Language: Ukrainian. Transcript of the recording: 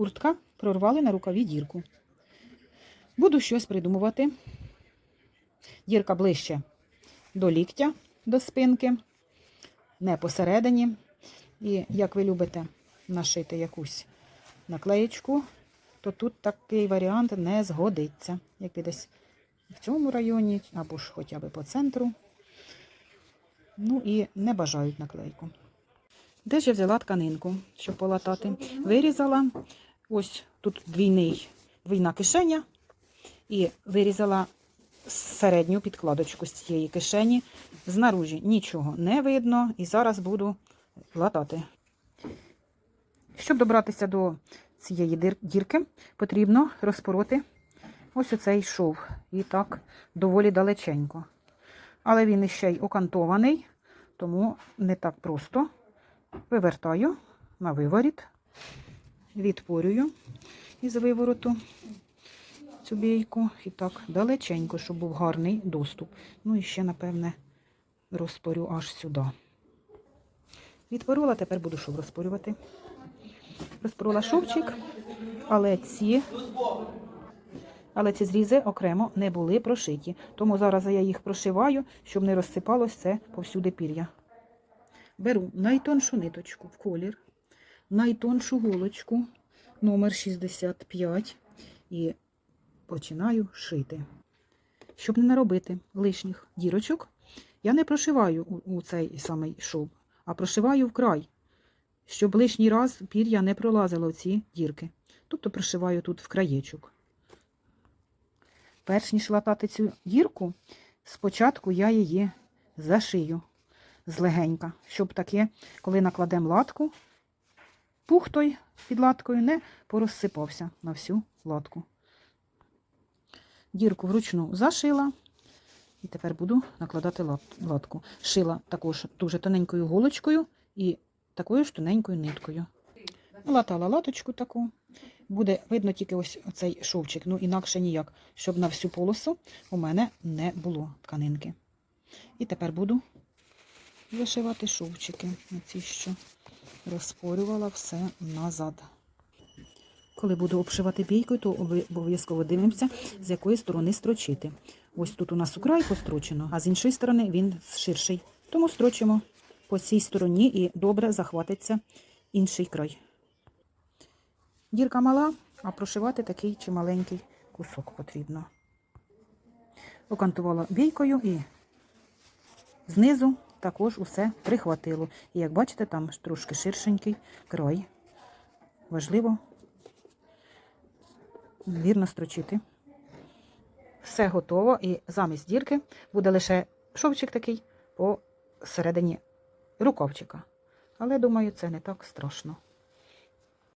куртка, прорвали на рукаві дірку. Буду щось придумувати. Дірка ближче до ліктя, до спинки, не посередині. І як ви любите нашити якусь наклеєчку, то тут такий варіант не згодиться. Як десь в цьому районі, або ж хоча б по центру. Ну і не бажають наклейку. Де ж я взяла тканинку, щоб полатати? Вирізала ось тут двійний, двійна кишеня, і вирізала середню підкладочку з цієї кишені. Знаружі нічого не видно, і зараз буду латати. Щоб добратися до цієї дірки, потрібно розпороти ось оцей шов. І так доволі далеченько. Але він іще й окантований, тому не так просто. Вивертаю на виворіт, відпорюю із вивороту цю бійку. І так далеченько, щоб був гарний доступ. Ну і ще, напевне, розпорю аж сюди. Відпорола, тепер буду шов розпорювати. Розпорола шовчик, але ці, але ці зрізи окремо не були прошиті. Тому зараз я їх прошиваю, щоб не розсипалось це повсюди пір'я. Беру найтоншу ниточку в колір, найтоншу голочку номер 65 і починаю шити. Щоб не наробити лишніх дірочок, я не прошиваю у, цей самий шов, а прошиваю вкрай, щоб лишній раз пір'я не пролазило в ці дірки. Тобто прошиваю тут в краєчок. Перш ніж латати цю дірку, спочатку я її зашию злегенька, щоб таке, коли накладемо латку, пух той під латкою не порозсипався на всю латку. Дірку вручну зашила. І тепер буду накладати латку. Шила також дуже тоненькою голочкою і такою ж тоненькою ниткою. Латала латочку таку. Буде видно тільки ось цей шовчик, ну інакше ніяк, щоб на всю полосу у мене не було тканинки. І тепер буду вишивати шовчики, оці, що розпорювала все назад. Коли буду обшивати бійкою, то обов'язково дивимося, з якої сторони строчити. Ось тут у нас у край построчено, а з іншої сторони він ширший. Тому строчимо по цій стороні і добре захватиться інший край. Дірка мала, а прошивати такий чималенький кусок потрібно. Окантувала бійкою і знизу також усе прихватило. І як бачите, там трошки ширшенький край. Важливо вірно строчити. Все готово, і замість дірки буде лише шовчик такий посередині рукавчика. Але думаю, це не так страшно.